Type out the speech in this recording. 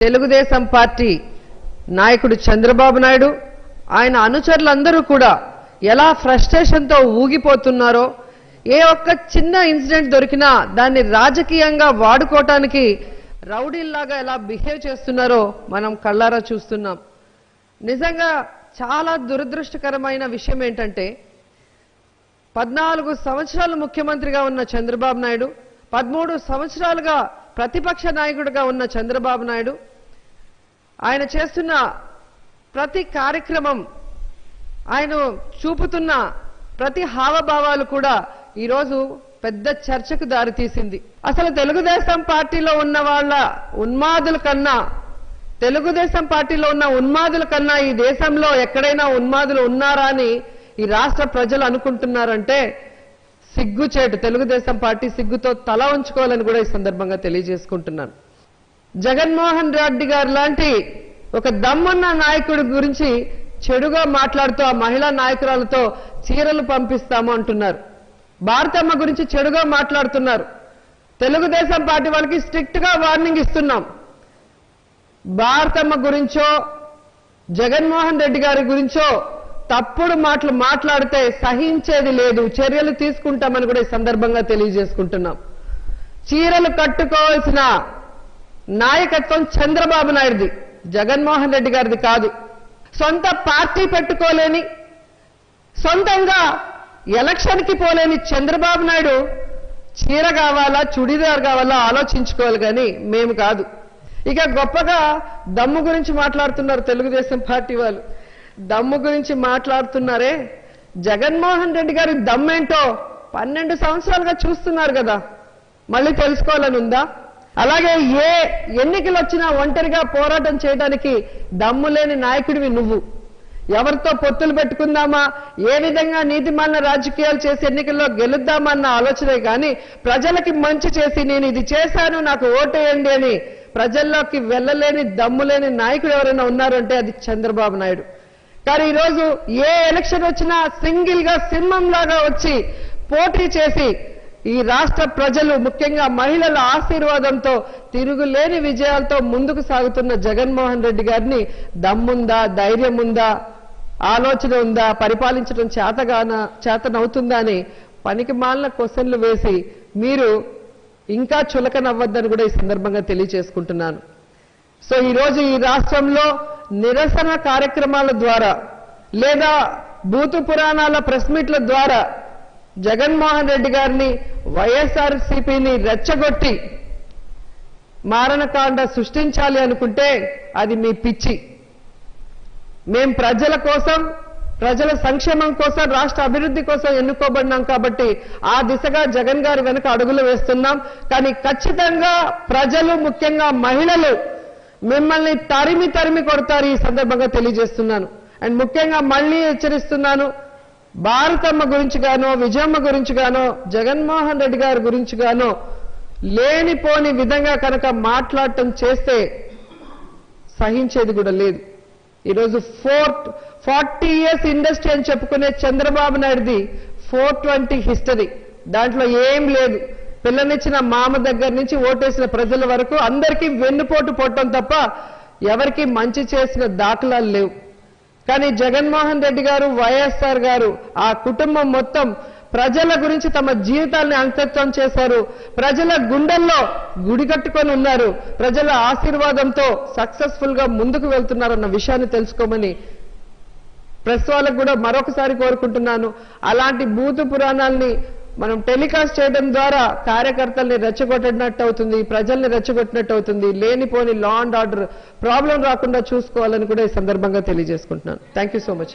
Telugu Desam party నాయకుడు చంద్రబాబు నాయుడు ఆయన అనుచరులందరూ కూడా ఎలా ఫ్రస్ట్రేషన్తో ఊగిపోతున్నారో ఏ ఒక్క చిన్న ఇన్సిడెంట్ దొరికినా దాన్ని రాజకీయంగా వాడుకోవటానికి రౌడీల్లాగా ఎలా బిహేవ్ చేస్తున్నారో మనం కళ్ళారా చూస్తున్నాం. నిజంగా చాలా దురదృష్టకరమైన విషయం ఏంటంటే పద్నాలుగు సంవత్సరాలు ముఖ్యమంత్రిగా ఉన్న చంద్రబాబు నాయుడు పదమూడు సంవత్సరాలుగా ప్రతిపక్ష నాయకుడిగా ఉన్న చంద్రబాబు నాయుడు ఆయన చేస్తున్న ప్రతి కార్యక్రమం ఆయన చూపుతున్న ప్రతి హావభావాలు కూడా ఈరోజు పెద్ద చర్చకు దారితీసింది అసలు తెలుగుదేశం పార్టీలో ఉన్న వాళ్ళ ఉన్మాదుల కన్నా తెలుగుదేశం పార్టీలో ఉన్న ఉన్మాదుల కన్నా ఈ దేశంలో ఎక్కడైనా ఉన్మాదులు ఉన్నారా అని ఈ రాష్ట్ర ప్రజలు అనుకుంటున్నారంటే సిగ్గుచేటు తెలుగుదేశం పార్టీ సిగ్గుతో తల ఉంచుకోవాలని కూడా ఈ సందర్భంగా తెలియజేసుకుంటున్నాను. జగన్మోహన్ రెడ్డి గారు లాంటి ఒక దమ్మున్న నాయకుడి గురించి చెడుగా మాట్లాడుతూ ఆ మహిళా నాయకురాలతో చీరలు పంపిస్తాము అంటున్నారు. భారతమ్మ గురించి చెడుగా మాట్లాడుతున్నారు. తెలుగుదేశం పార్టీ వాళ్ళకి స్ట్రిక్ట్గా వార్నింగ్ ఇస్తున్నాం. భారతమ్మ గురించో జగన్మోహన్ రెడ్డి గారి గురించో తప్పుడు మాటలు మాట్లాడితే సహించేది లేదు. చర్యలు తీసుకుంటామని కూడా ఈ సందర్భంగా తెలియజేసుకుంటున్నాం. చీరలు కట్టుకోవాల్సిన నాయకత్వం చంద్రబాబు నాయుడిది జగన్మోహన్ రెడ్డి గారిది కాదు. సొంత పార్టీ పెట్టుకోలేని సొంతంగా ఎలక్షన్కి పోలేని చంద్రబాబు నాయుడు చీర కావాలా చుడిదార్ కావాలా ఆలోచించుకోవాలి కానీ మేము కాదు. ఇక గొప్పగా దమ్ము గురించి మాట్లాడుతున్నారు తెలుగుదేశం పార్టీ వాళ్ళు. దమ్ము గురించి మాట్లాడుతున్నారే జగన్మోహన్ రెడ్డి గారి దమ్మేంటో పన్నెండు సంవత్సరాలుగా చూస్తున్నారు కదా. మళ్ళీ తెలుసుకోవాలని ఉందా? అలాగే ఏ ఎన్నికలు వచ్చినా ఒంటరిగా పోరాటం చేయడానికి దమ్ము లేని నాయకుడివి నువ్వు. ఎవరితో పొత్తులు పెట్టుకుందామా? ఏ విధంగా నీతిమాలిన రాజకీయాలు చేసి ఎన్నికల్లో గెలుద్దామా అన్న ఆలోచనే కానీ ప్రజలకి మంచి చేసి నేను ఇది చేశాను నాకు ఓటేయండి అని ప్రజల్లోకి వెళ్ళలేని దమ్ము లేని నాయకుడు ఎవరైనా ఉన్నారంటే అది చంద్రబాబు నాయుడు. కానీ ఈరోజు ఏ ఎలక్షన్ వచ్చినా సింగిల్గా సింహం లాగా వచ్చి పోటీ చేసి ఈ రాష్ట్ర ప్రజలు ముఖ్యంగా మహిళల ఆశీర్వాదంతో తిరుగులేని విజయాలతో ముందుకు సాగుతున్న జగన్మోహన్ రెడ్డి గారిని దమ్ముందా ధైర్యం ఉందా ఆలోచన ఉందా పరిపాలించడం చేతగాన చేతనవుతుందా అని పనికి మాలిన క్వశ్చన్లు వేసి మీరు ఇంకా చులకనవ్వద్దని కూడా ఈ సందర్భంగా తెలియజేసుకుంటున్నాను. సో ఈరోజు ఈ రాష్ట్రంలో నిరసన కార్యక్రమాల ద్వారా లేదా భూతు పురాణాల ప్రెస్ మీట్ల ద్వారా జగన్మోహన్ రెడ్డి గారిని వైఎస్ఆర్ సిపిని రెచ్చగొట్టి మారణకాండ సృష్టించాలి అనుకుంటే అది మీ పిచ్చి. మేం ప్రజల కోసం ప్రజల సంక్షేమం కోసం రాష్ట్ర అభివృద్ధి కోసం ఎన్నుకోబడినాం కాబట్టి ఆ దిశగా జగన్ గారి వెనుక అడుగులు వేస్తున్నాం. కానీ ఖచ్చితంగా ప్రజలు ముఖ్యంగా మహిళలు మిమ్మల్ని తరిమి తరిమి కొడతారు ఈ సందర్భంగా తెలియజేస్తున్నాను. అండ్ ముఖ్యంగా మళ్ళీ హెచ్చరిస్తున్నాను భారతమ్మ గురించి గానో విజయమ్మ గురించి గానో జగన్మోహన్ రెడ్డి గారి గురించి గానో లేనిపోని విధంగా కనుక మాట్లాడటం చేస్తే సహించేది కూడా లేదు. ఈరోజు ఫోర్ ఫార్టీ ఇయర్స్ ఇండస్ట్రీ అని చెప్పుకునే చంద్రబాబు నాయుడుది ఫోర్ ట్వంటీ హిస్టరీ. దాంట్లో ఏం లేదు. పిల్లనిచ్చిన మామ దగ్గర నుంచి ఓటేసిన ప్రజల వరకు అందరికీ వెన్నుపోటు పొట్టం తప్ప ఎవరికి మంచి చేసిన దాఖలాలు లేవు. కానీ జగన్మోహన్ రెడ్డి గారు వైఎస్ఆర్ గారు ఆ కుటుంబం మొత్తం ప్రజల గురించి తమ జీవితాన్ని అంకితం చేశారు. ప్రజల గుండెల్లో గుడి కట్టుకొని ఉన్నారు. ప్రజల ఆశీర్వాదంతో సక్సెస్ఫుల్గా ముందుకు వెళ్తున్నారన్న విషయాన్ని తెలుసుకోమని ప్రెస్ వాళ్ళకు కూడా మరొకసారి కోరుకుంటున్నాను. అలాంటి భూత పురాణాల్ని మనం టెలికాస్ట్ చేయడం ద్వారా కార్యకర్తల్ని రెచ్చగొట్టినట్టు అవుతుంది ప్రజల్ని రెచ్చగొట్టినట్టు అవుతుంది. లేనిపోని లా అండ్ ఆర్డర్ ప్రాబ్లం రాకుండా చూసుకోవాలని కూడా ఈ సందర్భంగా తెలియజేసుకుంటున్నాను. Thank you so much